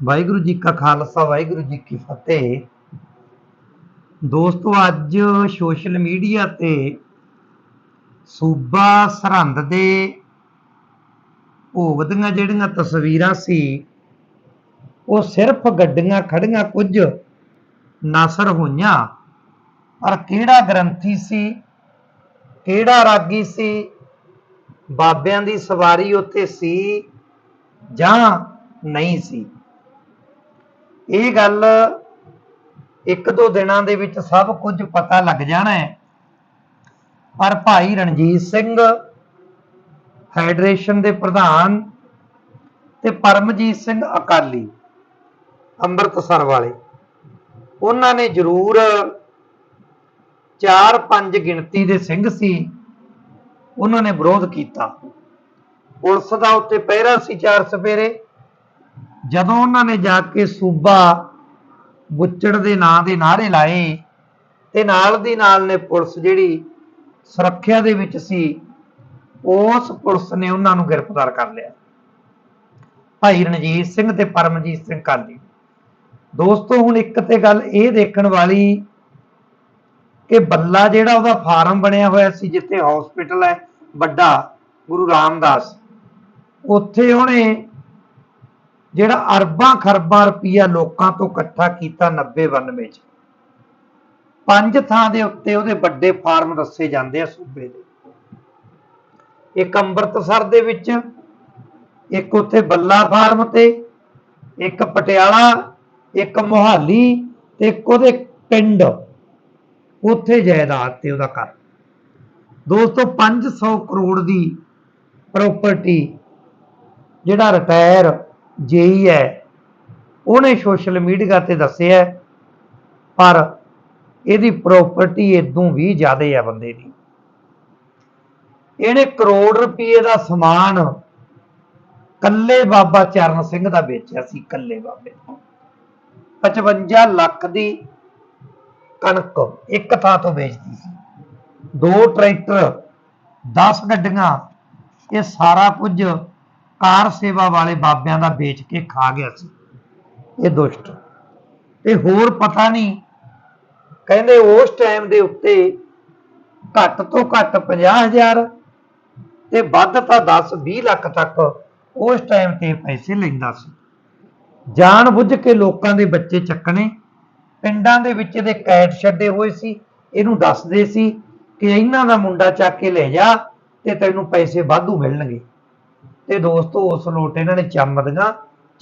ਵਾਹਿਗੁਰੂ ਜੀ ਕਾ ਖਾਲਸਾ, ਵਾਹਿਗੁਰੂ ਜੀ ਕੀ ਫਤਿਹ। ਦੋਸਤੋ, ਅੱਜ ਸੋਸ਼ਲ ਮੀਡੀਆ ਤੇ ਸੂਬਾ ਸਰਹੰਦ ਦੇ ਭੋਗ ਦੀਆਂ ਜਿਹੜੀਆਂ ਤਸਵੀਰਾਂ ਸੀ, ਉਹ ਸਿਰਫ ਗੱਡੀਆਂ ਖੜੀਆਂ ਕੁਝ ਨਾਸਰ ਹੋਈਆਂ। ਪਰ ਕਿਹੜਾ ਗ੍ਰੰਥੀ ਸੀ, ਕਿਹੜਾ ਰਾਗੀ ਸੀ, ਬਾਬਿਆਂ ਦੀ ਸਵਾਰੀ ਉੱਤੇ ਸੀ ਜਾਂ ਨਹੀਂ ਸੀ? ਇਹ ਗੱਲ ਇੱਕ ਦੋ ਦਿਨਾਂ ਦੇ ਵਿੱਚ ਸਭ ਕੁਝ ਪਤਾ ਲੱਗ ਜਾਣਾ ਹੈ। ਪਰ ਭਾਈ ਰਣਜੀਤ ਸਿੰਘ ਫੈਡਰੇਸ਼ਨ ਦੇ ਪ੍ਰਧਾਨ ਤੇ ਪਰਮਜੀਤ ਸਿੰਘ ਅਕਾਲੀ ਅੰਮ੍ਰਿਤਸਰ ਵਾਲੇ, ਉਹਨਾਂ ਨੇ ਜ਼ਰੂਰ 4-5 ਗਿਣਤੀ ਦੇ ਸਿੰਘ ਸੀ, ਉਹਨਾਂ ਨੇ ਵਿਰੋਧ ਕੀਤਾ। ਪੁਲਿਸ ਦਾ ਉੱਤੇ ਪਹਿਰਾ ਸੀ ਚਾਰ ਸਪੇਰੇ ਜਦੋਂ ਉਹਨਾਂ ਨੇ ਜਾ ਕੇ ਸੂਬਾ ਬੁੱਚੜ ਦੇ ਨਾਂ ਦੇ ਨਾਰੇ ਲਾਏ ਤੇ ਨਾਲ ਦੀ ਨਾਲ ਨੇ ਪੁਲਿਸ ਜਿਹੜੀ ਸੁਰੱਖਿਆ ਦੇ ਵਿੱਚ ਸੀ, ਉਸ ਪੁਲਿਸ ਨੇ ਉਹਨਾਂ ਨੂੰ ਗ੍ਰਿਫਤਾਰ ਕਰ ਲਿਆ। ਭਾਈ ਰਣਜੀਤ ਸਿੰਘ ਤੇ ਪਰਮਜੀਤ ਸਿੰਘ ਕਾਲੀ। ਦੋਸਤੋ, ਹੁਣ ਇੱਕ ਤੇ ਗੱਲ ਇਹ ਦੇਖਣ ਵਾਲੀ ਕਿ ਬੱਲਾ ਜਿਹੜਾ ਉਹਦਾ ਫਾਰਮ ਬਣਿਆ ਹੋਇਆ ਸੀ, ਜਿੱਥੇ ਹਸਪੀਟਲ ਹੈ, ਵੱਡਾ ਗੁਰੂ ਰਾਮਦਾਸ, ਉੱਥੇ ਉਹਨੇ ਜਿਹੜਾ ਅਰਬਾਂ ਖਰਬਾਂ ਰੁਪਈਆ ਲੋਕਾਂ ਤੋਂ ਇਕੱਠਾ ਕੀਤਾ 90 92 ਚ। ਪੰਜ ਥਾਂ ਦੇ ਉੱਤੇ ਉਹਦੇ ਵੱਡੇ ਫਾਰਮ ਦੱਸੇ ਜਾਂਦੇ ਆ ਸੂਬੇ ਦੇ। ਇੱਕ ਅੰਮ੍ਰਿਤਸਰ ਦੇ ਵਿੱਚ, ਇੱਕ ਉੱਥੇ ਬੱਲਾ ਫਾਰਮ ਤੇ, ਇੱਕ ਪਟਿਆਲਾ, ਇੱਕ ਮੋਹਾਲੀ ਤੇ ਇੱਕ ਉਹਦੇ ਪਿੰਡ। ਉੱਥੇ ਜਾਇਦਾਦ ਤੇ ਉਹਦਾ ਘਰ। ਦੋਸਤੋ 500 ਕਰੋੜ ਦੀ ਪ੍ਰਾਪਰਟੀ ਜਿਹੜਾ ਰਿਟਾਇਰ ਜੇਈ ਹੈ। ਉਹਨੇ ਸੋਸ਼ਲ ਮੀਡੀਆ ਤੇ ਦੱਸਿਆ ਪਰ ਇਹਦੀ ਪ੍ਰਾਪਰਟੀ ਇਦੋਂ ਵੀ ਜ਼ਿਆਦਾ ਹੈ ਬੰਦੇ ਦੀ। ਇਹਨੇ ਕਰੋੜ ਰੁਪਏ ਦਾ ਸਮਾਨ ਕੱਲੇ ਬਾਬਾ ਚਰਨ ਸਿੰਘ ਦਾ ਵੇਚਿਆ ਸੀ, ਕੱਲੇ ਬਾਬੇ 55 ਲੱਖ ਦੀ ਕਣਕ ਇੱਕ ਥਾਂ ਤੋਂ ਵੇਚਦੀ ਸੀ। ਦੋ ਟਰੈਕਟਰ 10 ਗੱਡੀਆਂ, ਇਹ ਸਾਰਾ ਕੁਝ ਕਾਰ ਸੇਵਾ ਵਾਲੇ ਬਾਬਿਆਂ ਦਾ ਵੇਚ ਕੇ ਖਾ ਗਿਆ ਸੀ। ਇਹ ਦੁਸ਼ਟ। ਤੇ ਹੋਰ ਪਤਾ ਨਹੀਂ, ਕਹਿੰਦੇ ਉਸ ਟਾਈਮ ਦੇ ਉੱਤੇ ਘੱਟ ਤੋਂ ਘੱਟ 50000 ਤੇ ਵੱਧ ਤਾਂ 10 20 ਲੱਖ ਤੱਕ ਉਸ ਟਾਈਮ ਤੇ ਪੈਸੇ ਲੈਂਦਾ ਸੀ। ਜਾਣ ਬੁੱਝ ਕੇ ਲੋਕਾਂ ਦੇ ਬੱਚੇ ਚੱਕਣੇ, ਪਿੰਡਾਂ ਦੇ ਵਿੱਚ ਇਹਦੇ ਕੈਟ ਛੱਡੇ ਹੋਏ ਸੀ। ਇਹਨੂੰ ਦੱਸਦੇ ਸੀ ਕਿ ਇਹਨਾਂ ਦਾ ਮੁੰਡਾ ਚੱਕ ਕੇ ਲੈ ਜਾ ਤੇ ਤੈਨੂੰ ਪੈਸੇ ਵਾਧੂ ਮਿਲਣਗੇ। ਤੇ ਦੋਸਤੋ ਉਸ ਲੋਟ ਇਹਨਾਂ ਨੇ ਚੰਮਦੀਆਂ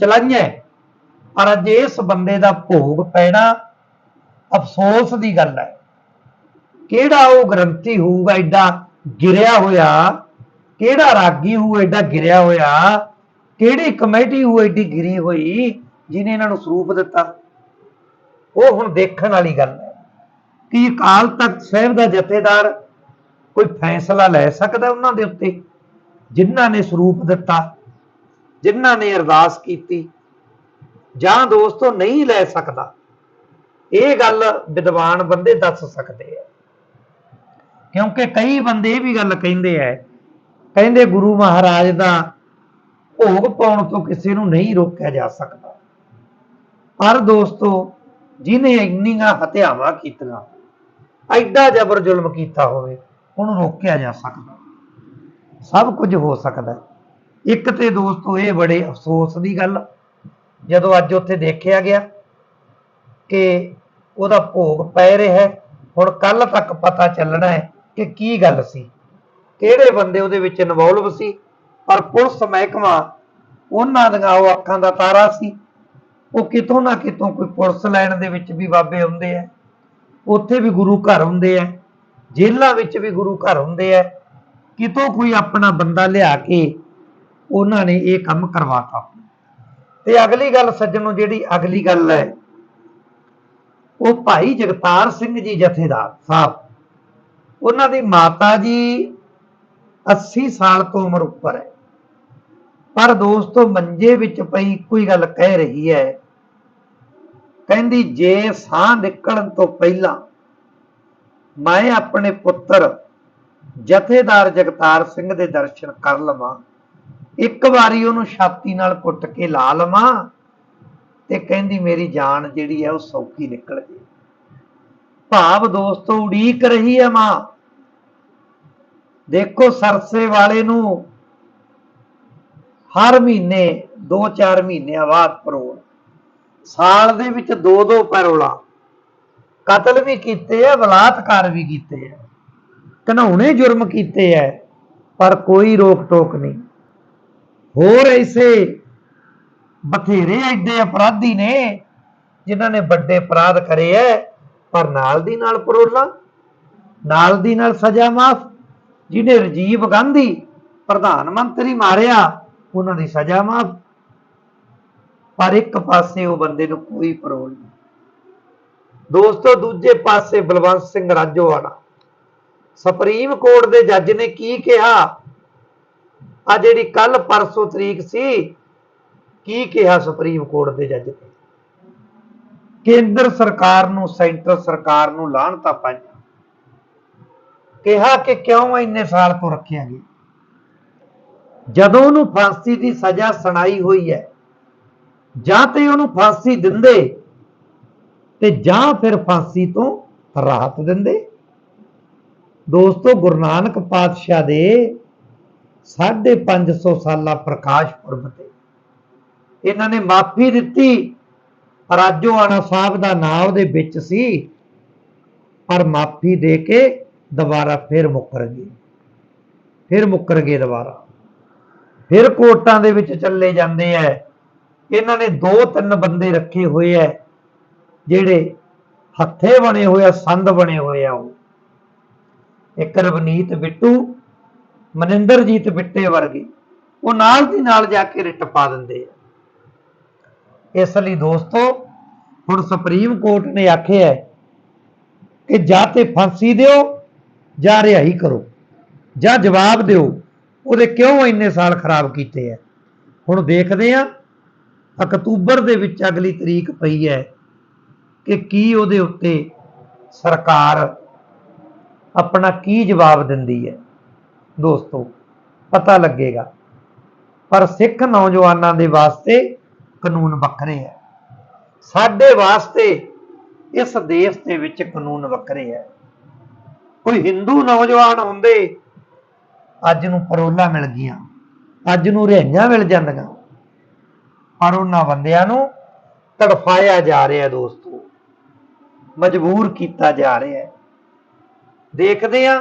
ਚਲਾਈਆਂ। ਪਰ ਅੱਜ ਇਸ ਬੰਦੇ ਦਾ ਭੋਗ ਪੈਣਾ ਅਫਸੋਸ ਦੀ ਗੱਲ ਹੈ। ਕਿਹੜਾ ਉਹ ਗ੍ਰੰਥੀ ਹੋਊਗਾ ਐਡਾ ਗਿਰਿਆ ਹੋਇਆ? ਕਿਹੜਾ ਰਾਗੀ ਹੋਊ ਐਡਾ ਗਿਰਿਆ ਹੋਇਆ? ਕਿਹੜੀ ਕਮੇਟੀ ਹੋਊ ਐਡੀ ਗਿਰੀ ਹੋਈ ਜਿਹਨੇ ਇਹਨਾਂ ਨੂੰ ਸਰੂਪ ਦਿੱਤਾ? ਉਹ ਹੁਣ ਦੇਖਣ ਵਾਲੀ ਗੱਲ ਹੈ। ਕਿ ਅਕਾਲ ਤਖਤ ਸਾਹਿਬ ਦਾ ਜਥੇਦਾਰ ਕੋਈ ਫੈਸਲਾ ਲੈ ਸਕਦਾ ਉਹਨਾਂ ਦੇ ਉੱਤੇ? ਜਿਨ੍ਹਾਂ ਨੇ ਸਰੂਪ ਦਿੱਤਾ, ਜਿਨ੍ਹਾਂ ਨੇ ਅਰਦਾਸ ਕੀਤੀ, ਜਾਂ ਦੋਸਤੋ ਨਹੀਂ ਲੈ ਸਕਦਾ। ਇਹ ਗੱਲ ਵਿਦਵਾਨ ਬੰਦੇ ਦੱਸ ਸਕਦੇ ਆ। ਕਿਉਂਕਿ ਕਈ ਬੰਦੇ ਇਹ ਵੀ ਗੱਲ ਕਹਿੰਦੇ ਆ, ਕਹਿੰਦੇ ਗੁਰੂ ਮਹਾਰਾਜ ਦਾ ਭੋਗ ਪਾਉਣ ਤੋਂ ਕਿਸੇ ਨੂੰ ਨਹੀਂ ਰੋਕਿਆ ਜਾ ਸਕਦਾ। ਪਰ ਦੋਸਤੋ ਜਿਨੇ ਇੰਨੀਆਂ ਹਤਿਆਵਾਂ ਕੀਤੀਆਂ, ਐਡਾ ਜ਼ਬਰ ਜ਼ੁਲਮ ਕੀਤਾ ਹੋਵੇ, ਉਹਨੂੰ ਰੋਕਿਆ ਜਾ ਸਕਦਾ। ਸਭ ਕੁਝ ਹੋ ਸਕਦਾ ਇੱਕ ਤੇ ਦੋਸਤੋ, ਇਹ ਬੜੇ ਅਫਸੋਸ ਦੀ ਗੱਲ ਜਦੋਂ ਅੱਜ ਉੱਥੇ ਦੇਖਿਆ ਗਿਆ ਕਿ ਉਹਦਾ ਭੋਗ ਪੈ ਰਿਹਾ ਹੈ, ਹੁਣ ਕੱਲ ਤੱਕ ਪਤਾ ਚੱਲਣਾ ਹੈ ਕਿ ਕੀ ਗੱਲ ਸੀ। ਕਿਹੜੇ ਬੰਦੇ ਉਹਦੇ ਵਿੱਚ ਇਨਵੋਲਵ ਸੀ? ਪਰ ਪੁਲਿਸ ਮਹਿਕਮਾ, ਉਹਨਾਂ ਦੀਆਂ ਉਹ ਅੱਖਾਂ ਦਾ ਤਾਰਾ ਸੀ। ਉਹ ਕਿਤੋਂ ਨਾ ਕਿਤੋਂ ਕੋਈ ਪੁਲਿਸ ਲਾਈਨ ਦੇ ਵਿੱਚ ਵੀ ਬਾਬੇ ਹੁੰਦੇ ਆ। ਉੱਥੇ ਵੀ ਗੁਰੂ ਘਰ ਹੁੰਦੇ ਆ। ਜੇਲ੍ਹਾਂ ਵਿੱਚ ਵੀ ਗੁਰੂ ਘਰ ਹੁੰਦੇ ਆ। ਕਿਤੋਂ ਕੋਈ ਆਪਣਾ ਬੰਦਾ ਲਿਆ ਕੇ ਉਹਨਾਂ ਨੇ ਇਹ ਕੰਮ ਕਰਵਾਤਾ। ਤੇ ਅਗਲੀ ਗੱਲ ਸੱਜਣੋ ਜਿਹੜੀ ਅਗਲੀ ਗੱਲ ਹੈ, ਉਹ ਭਾਈ ਜਗਤਾਰ ਸਿੰਘ ਜੀ ਜਥੇਦਾਰ ਸਾਹਿਬ, ਉਹਨਾਂ ਦੀ ਮਾਤਾ ਜੀ 80 ਸਾਲ ਤੋਂ ਉਮਰ ਉੱਪਰ ਹੈ। ਪਰ ਦੋਸਤੋ, ਮੰਜੇ ਵਿੱਚ ਪਈ ਕੋਈ ਗੱਲ ਕਹਿ ਰਹੀ ਹੈ, ਕਹਿੰਦੀ, ਜੇ ਸਾਹ ਨਿਕਲਣ ਤੋਂ ਪਹਿਲਾਂ ਮੈਂ ਆਪਣੇ ਪੁੱਤਰ ਜਥੇਦਾਰ ਜਗਤਾਰ ਸਿੰਘ ਦੇ ਦਰਸ਼ਨ ਕਰ ਲਵਾਂ। ਇੱਕ ਵਾਰੀ ਉਹਨੂੰ ਛਾਤੀ ਨਾਲ ਕੁੱਟ ਕੇ ਲਾ ਲਵਾਂ ਤੇ ਕਹਿੰਦੀ, ਮੇਰੀ ਜਾਨ ਜਿਹੜੀ ਹੈ ਉਹ ਸੌਖੀ ਨਿਕਲ ਗਈ। ਭਾਵ ਦੋਸਤੋ, ਉਡੀਕ ਰਹੀ ਹੈ ਮਾਂ। ਦੇਖੋ, ਸਰਸੇ ਵਾਲੇ ਨੂੰ ਹਰ ਮਹੀਨੇ 2-4 ਮਹੀਨਿਆਂ ਬਾਅਦ ਪਰੋਲ ਸਾਲ ਦੇ ਵਿੱਚ ਦੋ ਦੋ ਪੈਰੋਲਾਂ। ਕਤਲ ਵੀ ਕੀਤੇ ਆ, ਬਲਾਤਕਾਰ ਵੀ ਕੀਤੇ ਆ। ਘਨਾਉਣੇ ਜੁਰਮ ਕੀਤੇ ਐ, ਪਰ ਕੋਈ ਰੋਕ ਟੋਕ ਨਹੀਂ। ਹੋਰ ਐਸੇ ਬਥੇਰੇ ਐਡੇ ਅਪਰਾਧੀ ਨੇ, ਜਿਨ੍ਹਾਂ ਨੇ ਵੱਡੇ ਅਪਰਾਧ ਕਰੇ ਐ, ਪਰ ਨਾਲ ਦੀ ਨਾਲ ਪਰੋਲਾ ਨਾਲ ਦੀ ਨਾਲ ਸਜ਼ਾ ਮਾਫ, ਜਿਹਨੇ ਰਜੀਵ ਗਾਂਧੀ ਪ੍ਰਧਾਨ ਮੰਤਰੀ ਮਾਰਿਆ, ਉਹਨਾਂ ਦੀ ਸਜ਼ਾ ਮਾਫ। ਪਰ ਇੱਕ ਪਾਸੇ ਉਹ ਬੰਦੇ ਨੂੰ ਕੋਈ ਪਰੋਲ ਨਹੀਂ। ਦੋਸਤੋ, ਦੂਜੇ ਪਾਸੇ ਬਲਵੰਤ ਸਿੰਘ ਰਾਜੋਵਾਲਾ ਸੁਪਰੀਮ ਕੋਰਟ ਦੇ ਜੱਜ ਨੇ ਕੀ ਕਿਹਾ? ਆ ਜਿਹੜੀ ਕੱਲ ਪਰਸੋਂ ਤਰੀਕ ਸੀ, ਕੀ ਕਿਹਾ ਸੁਪਰੀਮ ਕੋਰਟ ਦੇ ਜੱਜ ਨੇ? ਕੇਂਦਰ ਸਰਕਾਰ ਨੂੰ, ਸੈਂਟਰ ਸਰਕਾਰ ਨੂੰ ਲਾਹਣਤਾ ਪਾਈਆਂ। ਕਿਹਾ ਕਿ ਕਿਉਂ ਇੰਨੇ ਸਾਲ ਤੋਂ ਰੱਖਿਆ ਗਿਆ ਜਦੋਂ ਉਹਨੂੰ ਫਾਂਸੀ ਦੀ ਸਜ਼ਾ ਸੁਣਾਈ ਹੋਈ ਹੈ, ਜਾਂ ਤੇ ਉਹਨੂੰ ਫਾਂਸੀ ਦਿੰਦੇ, ਤੇ ਜਾਂ ਫਿਰ ਫਾਂਸੀ ਤੋਂ ਰਾਹਤ ਦਿੰਦੇ। ਦੋਸਤੋ, ਗੁਰੂ ਨਾਨਕ ਪਾਤਸ਼ਾਹ ਦੇ 550 ਸਾਲਾ ਪ੍ਰਕਾਸ਼ ਪੁਰਬ ਤੇ ਇਹਨਾਂ ਨੇ ਮਾਫੀ ਦਿੱਤੀ ਰਾਜੋਆਣਾ ਸਾਹਿਬ ਦਾ ਨਾਮ ਉਹਦੇ ਵਿੱਚ ਸੀ, ਪਰ ਮਾਫੀ ਦੇ ਕੇ ਦੁਬਾਰਾ ਫਿਰ ਮੁੱਕਰ ਗਏ। ਫਿਰ ਮੁੱਕਰ ਗਏ ਦੁਬਾਰਾ। ਫਿਰ ਕੋਰਟਾਂ ਦੇ ਵਿੱਚ ਚੱਲੇ ਜਾਂਦੇ ਐ। ਇਹਨਾਂ ਨੇ ਦੋ ਤਿੰਨ ਬੰਦੇ ਰੱਖੇ ਹੋਏ ਐ, ਜਿਹੜੇ ਹੱਥੇ ਬਣੇ ਹੋਏ ਆ, ਸੰਦ ਬਣੇ ਹੋਏ ਆ ਉਹ। ਇੱਕ ਰਵਨੀਤ ਬਿੱਟੂ, ਮਨਿੰਦਰਜੀਤ ਬਿੱਟੇ ਵਰਗੇ, ਉਹ ਨਾਲ ਦੀ ਨਾਲ ਜਾ ਕੇ ਰਿਟ ਪਾ ਦਿੰਦੇ ਆ। ਇਸ ਲਈ ਦੋਸਤੋ, ਹੁਣ ਸੁਪਰੀਮ ਕੋਰਟ ਨੇ ਆਖਿਆ ਕਿ ਜਾਂ ਤੇ ਫਾਂਸੀ ਦਿਓ ਜਾਂ ਰਿਹਾਈ ਕਰੋ, ਜਾਂ ਜਵਾਬ ਦਿਓ, ਉਹਦੇ ਕਿਉਂ ਇੰਨੇ ਸਾਲ ਖਰਾਬ ਕੀਤੇ ਆ? ਹੁਣ ਦੇਖਦੇ ਆ ਅਕਤੂਬਰ ਦੇ ਵਿੱਚ ਅਗਲੀ ਤਰੀਕ ਪਈ ਹੈ ਕਿ ਕੀ ਉਹਦੇ ਉੱਤੇ ਸਰਕਾਰ ਆਪਣਾ ਕੀ ਜਵਾਬ ਦਿੰਦੀ ਹੈ? ਦੋਸਤੋ, ਪਤਾ ਲੱਗੇਗਾ। ਪਰ ਸਿੱਖ ਨੌਜਵਾਨਾਂ ਦੇ ਵਾਸਤੇ ਕਾਨੂੰਨ ਵੱਖਰੇ ਹੈ। ਸਾਡੇ ਵਾਸਤੇ ਇਸ ਦੇਸ਼ ਦੇ ਵਿੱਚ ਕਾਨੂੰਨ ਵੱਖਰੇ ਹੈ। ਕੋਈ ਹਿੰਦੂ ਨੌਜਵਾਨ ਹੁੰਦੇ, ਅੱਜ ਨੂੰ ਪਰੋਲਾ ਮਿਲ ਗਈਆਂ, ਅੱਜ ਨੂੰ ਰਿਹਾਈਆਂ ਮਿਲ ਜਾਂਦੀਆਂ। ਪਰ ਉਹਨਾਂ ਬੰਦਿਆਂ ਨੂੰ ਤੜਫਾਇਆ ਜਾ ਰਿਹਾ ਦੋਸਤੋ, ਮਜਬੂਰ ਕੀਤਾ ਜਾ ਰਿਹਾ ਹੈ। ਦੇਖਦੇ ਆ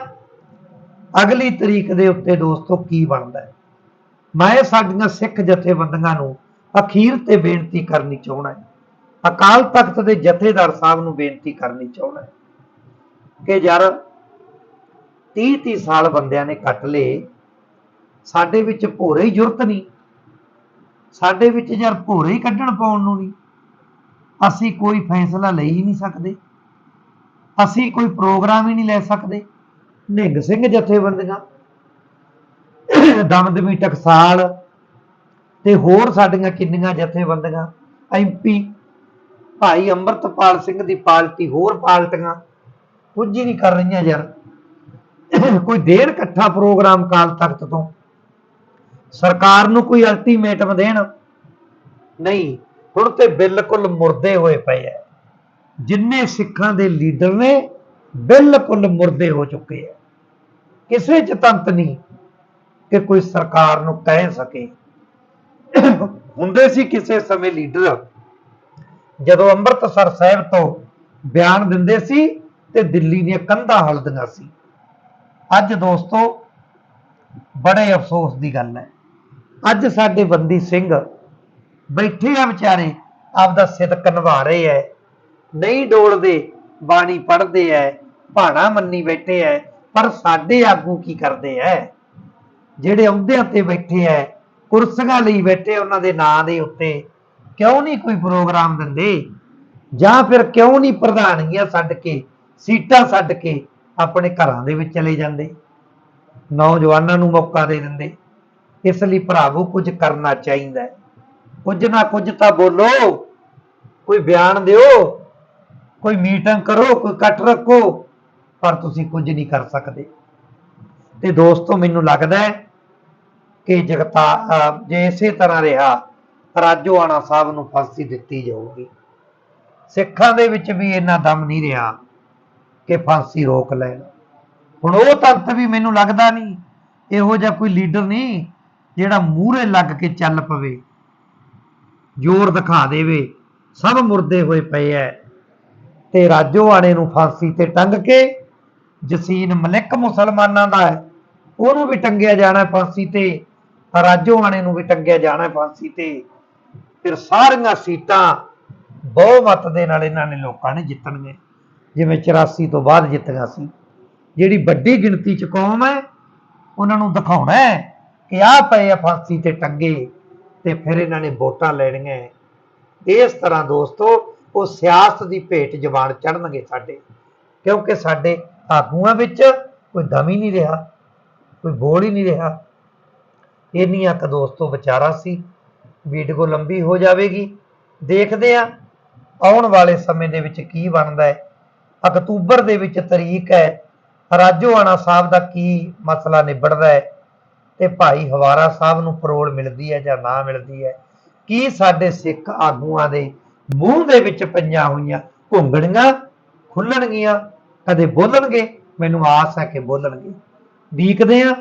ਅਗਲੀ ਤਰੀਕ ਦੇ ਉੱਤੇ ਦੋਸਤੋ ਕੀ ਬਣਦਾ ਮੈਂ ਸਾਡੀਆਂ ਸਿੱਖ ਜਥੇਬੰਦੀਆਂ ਨੂੰ ਅਖੀਰ ਤੇ ਬੇਨਤੀ ਕਰਨੀ ਚਾਹਣਾ ਹੈ। ਅਕਾਲ ਤਖਤ ਦੇ ਜਥੇਦਾਰ ਸਾਹਿਬ ਨੂੰ ਬੇਨਤੀ ਕਰਨੀ ਚਾਹਣਾ ਹੈ ਕਿ ਯਾਰ 30 30 ਸਾਲ ਬੰਦਿਆਂ ਨੇ ਕੱਟ ਲਏ, ਸਾਡੇ ਵਿੱਚ ਭੋਰੇ ਹੀ ਜੁਰਤ ਨਹੀਂ, ਸਾਡੇ ਵਿੱਚ ਯਾਰ ਭੋਰੇ ਹੀ ਕੱਢਣ ਪਾਉਣ ਨੂੰ ਨਹੀਂ, ਅਸੀਂ ਕੋਈ ਫੈਸਲਾ ਲਈ ਹੀ ਨਹੀਂ ਸਕਦੇ। ਅਸੀਂ ਕੋਈ ਪ੍ਰੋਗਰਾਮ ਹੀ ਨਹੀਂ ਲੈ ਸਕਦੇ। ਨਿੰਗ ਸਿੰਘ ਜਥੇਬੰਦੀਆਂ, ਦਮਦਮੀ ਟਕਸਾਲ ਤੇ ਹੋਰ ਸਾਡੀਆਂ ਕਿੰਨੀਆਂ ਜਥੇਬੰਦੀਆਂ ਐਮਪੀ ਭਾਈ ਅੰਮ੍ਰਿਤਪਾਲ ਸਿੰਘ ਦੀ ਪਾਰਟੀ ਹੋਰ ਪਾਰਟੀਆਂ ਕੁਝ ਹੀ ਨਹੀਂ ਕਰ ਰਹੀਆਂ ਯਾਰ। ਕੋਈ ਦੇਰ ਇਕੱਠਾ ਪ੍ਰੋਗਰਾਮ ਕਾਲ ਤਖਤ ਤੋਂ। ਸਰਕਾਰ ਨੂੰ ਕੋਈ ਅਲਟੀਮੇਟਮ ਦੇਣ? ਨਹੀਂ, ਹੁਣ ਤੇ ਬਿਲਕੁਲ ਮੁਰਦੇ ਹੋਏ ਪਏ ਐ। ਜਿੰਨੇ ਸਿੱਖਾਂ ਦੇ ਲੀਡਰ ਨੇ, ਬਿਲਕੁਲ ਮੁਰਦੇ ਹੋ ਚੁੱਕੇ ਐ ਕਿਸੇ ਚ ਤੰਤ ਨਹੀਂ ਕਿ ਕੋਈ ਸਰਕਾਰ ਨੂੰ ਕਹਿ ਸਕੇ। ਹੁੰਦੇ ਸੀ ਕਿਸੇ ਸਮੇਂ ਲੀਡਰ, ਜਦੋਂ ਅੰਮ੍ਰਿਤਸਰ ਸਾਹਿਬ ਤੋਂ ਬਿਆਨ ਦਿੰਦੇ ਸੀ ਤੇ ਦਿੱਲੀ ਦੀਆਂ ਕੰਧਾਂ ਹਲਦੀਆਂ ਸੀ। ਅੱਜ ਦੋਸਤੋ, ਬੜੇ ਅਫਸੋਸ ਦੀ ਗੱਲ ਹੈ। ਅੱਜ ਸਾਡੇ ਬੰਦੀ ਸਿੰਘ ਬੈਠੇ ਆ ਵਿਚਾਰੇ, ਆਪਦਾ ਸਿਦਕ ਨਿਭਾ ਰਹੇ ਐ ਨਹੀਂ ਡੋਲਦੇ, ਬਾਣੀ ਪੜ੍ਹਦੇ ਐ, ਭਾਣਾ ਮੰਨੀ ਬੈਠੇ ਐ, ਪਰ ਸਾਡੇ ਆਗੂ ਕੀ ਕਰਦੇ ਐ? ਜਿਹੜੇ ਅਹੁਦਿਆਂ ਤੇ ਬੈਠੇ ਐ, ਕੁਰਸੀਆਂ ਲਈ ਬੈਠੇ ਉਹਨਾਂ ਦੇ ਨਾਂ ਦੇ ਉੱਤੇ ਕਿਉਂ ਨਹੀਂ ਕੋਈ ਪ੍ਰੋਗਰਾਮ ਦਿੰਦੇ? ਜਾਂ ਫਿਰ ਕਿਉਂ ਨਹੀਂ ਪ੍ਰਧਾਨਗੀਆਂ ਛੱਡ ਕੇ, ਸੀਟਾਂ ਛੱਡ ਕੇ ਆਪਣੇ ਘਰਾਂ ਦੇ ਵਿੱਚ ਚਲੇ ਜਾਂਦੇ? ਨੌਜਵਾਨਾਂ ਨੂੰ ਮੌਕਾ ਦੇ ਦਿੰਦੇ। ਇਸ ਲਈ ਭਰਾਵੋ, ਕੁਝ ਕਰਨਾ ਚਾਹੀਦਾ ਹੈ ਕੁਝ ਨਾ ਕੁਝ ਤਾਂ ਬੋਲੋ। ਕੋਈ ਬਿਆਨ ਦਿਓ। ਕੋਈ ਮੀਟਿੰਗ ਕਰੋ, ਕੋਈ ਇਕੱਠ ਰੱਖੋ, ਪਰ ਤੁਸੀਂ ਕੁਝ ਨਹੀਂ ਕਰ ਸਕਦੇ। ਤੇ ਦੋਸਤੋ, ਮੈਨੂੰ ਲੱਗਦਾ ਹੈ ਕਿ ਜਗਤਾ ਜੇ ਇਸੇ ਤਰ੍ਹਾਂ ਰਿਹਾ ਰਾਜੋਆਣਾ ਸਾਹਿਬ ਨੂੰ ਫਾਂਸੀ ਦਿੱਤੀ ਜਾਊਗੀ। ਸਿੱਖਾਂ ਦੇ ਵਿੱਚ ਵੀ ਇੰਨਾ ਦਮ ਨਹੀਂ ਰਿਹਾ ਕਿ ਫਾਂਸੀ ਰੋਕ ਲੈਣ। ਹੁਣ ਉਹ ਤਖ਼ਤ ਵੀ ਮੈਨੂੰ ਲੱਗਦਾ ਨਹੀਂ, ਇਹੋ ਜਿਹਾ ਕੋਈ ਲੀਡਰ ਨਹੀਂ, ਜਿਹੜਾ ਮੂਹਰੇ ਲੱਗ ਕੇ ਚੱਲ ਪਵੇ, ਜ਼ੋਰ ਦਿਖਾ ਦੇਵੇ, ਸਭ ਮੁਰਦੇ ਹੋਏ ਪਏ ਐ। ਤੇ ਰਾਜੋਆਣੇ ਨੂੰ ਫਾਂਸੀ ਤੇ ਟੰਗ ਕੇ ਜਸੀਨ ਮਲਿਕ ਮੁਸਲਮਾਨਾਂ ਦਾ ਹੈ। ਉਹਨੂੰ ਵੀ ਟੰਗਿਆ ਜਾਣਾ ਫਾਂਸੀ ਤੇ ਰਾਜੋਆਣੇ ਨੂੰ ਵੀ ਟੰਗਿਆ ਜਾਣਾ ਫਾਂਸੀ ਤੇ। ਫਿਰ ਸਾਰੀਆਂ ਸੀਟਾਂ ਬਹੁਮਤ ਦੇ ਨਾਲ ਇਹਨਾਂ ਨੇ ਲੋਕਾਂ ਨੇ ਜਿੱਤਣਗੇ ਜਿਵੇਂ 84 ਤੋਂ ਬਾਅਦ ਜਿੱਤੀਆਂ ਸੀ। ਜਿਹੜੀ ਵੱਡੀ ਗਿਣਤੀ ਚ ਕੌਮ ਹੈ, ਉਹਨਾਂ ਨੂੰ ਦਿਖਾਉਣਾ ਹੈ ਕਿ ਆਹ ਪਏ ਆ ਫਾਂਸੀ ਤੇ ਟੰਗੇ ਤੇ ਫਿਰ ਇਹਨਾਂ ਨੇ ਵੋਟਾਂ ਲੈਣੀਆਂ ਇਸ ਤਰ੍ਹਾਂ ਦੋਸਤੋ ਉਹ ਸਿਆਸਤ ਦੀ ਭੇਟ ਜ਼ਬਾਨ ਚੜਨਗੇ ਸਾਡੇ। ਕਿਉਂਕਿ ਸਾਡੇ ਆਗੂਆਂ ਵਿੱਚ ਕੋਈ ਦਮ ਹੀ ਨਹੀਂ ਰਿਹਾ, ਕੋਈ ਬੋਲ ਹੀ ਨਹੀਂ ਰਿਹਾ। ਇੰਨੀਆਂ ਕੁ ਦੋਸਤੋ ਵਿਚਾਰਾ ਸੀ ਵੀਡੀਓ ਲੰਬੀ ਹੋ ਜਾਵੇਗੀ। ਦੇਖਦੇ ਆ ਆਉਣ ਵਾਲੇ ਸਮੇਂ ਦੇ ਵਿੱਚ ਕੀ ਬਣਦਾ ਹੈ। ਅਕਤੂਬਰ ਦੇ ਵਿੱਚ ਤਰੀਕ ਹੈ ਰਾਜੋਆਣਾ ਸਾਹਿਬ ਦਾ ਕੀ ਮਸਲਾ ਨਿਬੜਦਾ ਹੈ ਤੇ ਭਾਈ ਹਵਾਰਾ ਸਾਹਿਬ ਨੂੰ ਪਰੋਲ ਮਿਲਦੀ ਹੈ ਜਾਂ ਨਾ ਮਿਲਦੀ ਹੈ। ਕੀ ਸਾਡੇ ਸਿੱਖ ਆਗੂਆਂ ਦੇ ਮੂੰਹ ਦੇ ਵਿੱਚ ਪਈਆਂ ਹੋਈਆਂ ਘੁੰਗਣੀਆਂ ਖੁੱਲਣਗੀਆਂ, ਕਦੇ ਬੋਲਣਗੇ? ਮੈਨੂੰ ਆਸ ਹੈ ਕਿ ਬੋਲਣਗੇ। ਵੀਕਦੇ ਆ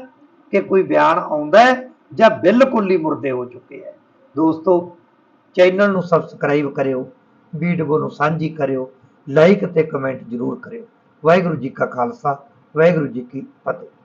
ਕਿ ਕੋਈ ਬਿਆਨ ਆਉਂਦਾ ਹੈ ਜਾਂ ਬਿਲਕੁਲ ਹੀ ਮੁਰਦੇ ਹੋ ਚੁੱਕੇ ਹੈ। ਦੋਸਤੋ, ਚੈਨਲ ਨੂੰ ਸਬਸਕ੍ਰਾਈਬ ਕਰਿਓ, ਵੀਡੀਓ ਨੂੰ ਸਾਂਝੀ ਕਰਿਓ ਲਾਈਕ ਤੇ ਕਮੈਂਟ ਜ਼ਰੂਰ ਕਰਿਓ। ਵਾਹਿਗੁਰੂ ਜੀ ਕਾ ਖਾਲਸਾ, ਵਾਹਿਗੁਰੂ ਜੀ ਕੀ ਫਤਿਹ।